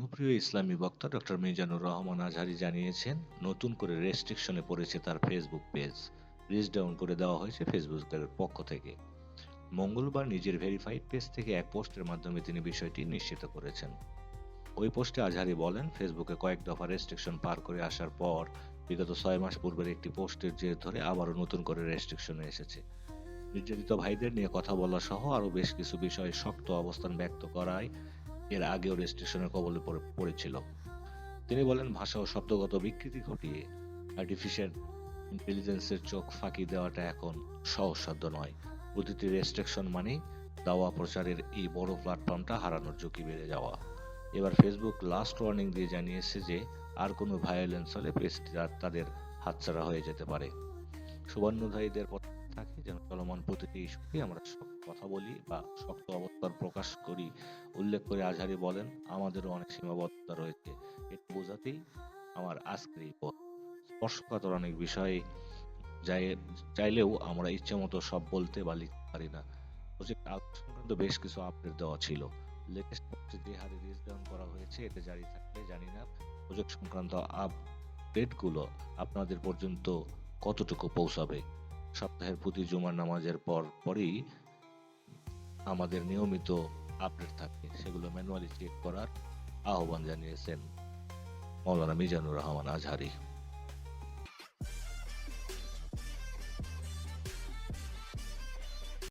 জনপ্রিয় ইসলামী বক্তা ডক্টর মিজানুর রহমান আজহারি জানিয়েছেন, নতুন করে রেস্ট্রিকশনে পড়েছে তার ফেসবুক পেজ রিচ ডাউন করে দেওয়া হয়েছে ফেসবুকের পক্ষ থেকে। মঙ্গলবার নিজের ভেরিফাইড পেজ থেকে এক পোস্টের মাধ্যমে তিনি বিষয়টি নিশ্চিত করেছেন। ওই পোস্টে আজহারি বলেন ফেসবুকে কয়েক দফা রেস্ট্রিকশন পার করে আসার পর, বিগত ছয় মাস পূর্বের একটি পোস্টের জের ধরে আবারও নতুন করে রেস্ট্রিকশনে এসেছে। নির্যাতিত ভাইদের নিয়ে কথা বলা সহ আরও বেশ কিছু বিষয়ে শক্ত অবস্থান ব্যক্ত করায় এর আগেও রেস্ট্রিকশনের কবলে পড়েছিল। তিনি বলেন, ভাষা ও শব্দগত বিকৃতি ঘটিয়ে আর্টিফিশিয়াল ইন্টেলিজেন্সের চোখ ফাঁকি দেওয়াটা এখন সহজসাধ্য নয়। প্রতিটি রেস্ট্রিকশন মানেই দাওয়া প্রচারের এই বড় প্ল্যাটফর্মটা হারানোর ঝুঁকি বেড়ে যাওয়া। এবার ফেসবুক লাস্ট ওয়ার্নিং দিয়ে জানিয়েছে যে, আর কোনো ভায়োলেন্স হলে আর তাদের হাতছাড়া হয়ে যেতে পারে। সুবর্ণধারীদের চলমান প্রতিটি ইস্যুকে আমরা কথা বলি বা শক্ত অবস্থান প্রকাশ করি, উল্লেখ করে আজহারি বলেন, আমাদেরও অনেক সীমাবদ্ধতা রয়েছে। এটা বোঝাতেই আমার আজকের এই পথ। স্পর্শকাতর অনেক বিষয়ে চাইলেও আমরা ইচ্ছে মতো সব বলতে বা লিখতে পারি না। প্রজেক্ট আউট সংক্রান্ত বেশ কিছু আপডেট দেওয়া ছিল। লেটেস্ট যে হারে রিচ করা হয়েছে এটা জারি থাকলে জানি না। প্রজেক্ট সংক্রান্ত আপডেটগুলো আপনাদের পর্যন্ত কতটুকু পৌঁছাবে? সপ্তাহের প্রতি জুমার নামাজের পর পরই আমাদের নিয়মিত আপডেট থাকে। সেগুলো ম্যানুয়ালি চেক করার আহ্বান জানিয়েছেন মৌলানা মিজানুর রহমান আজহারি।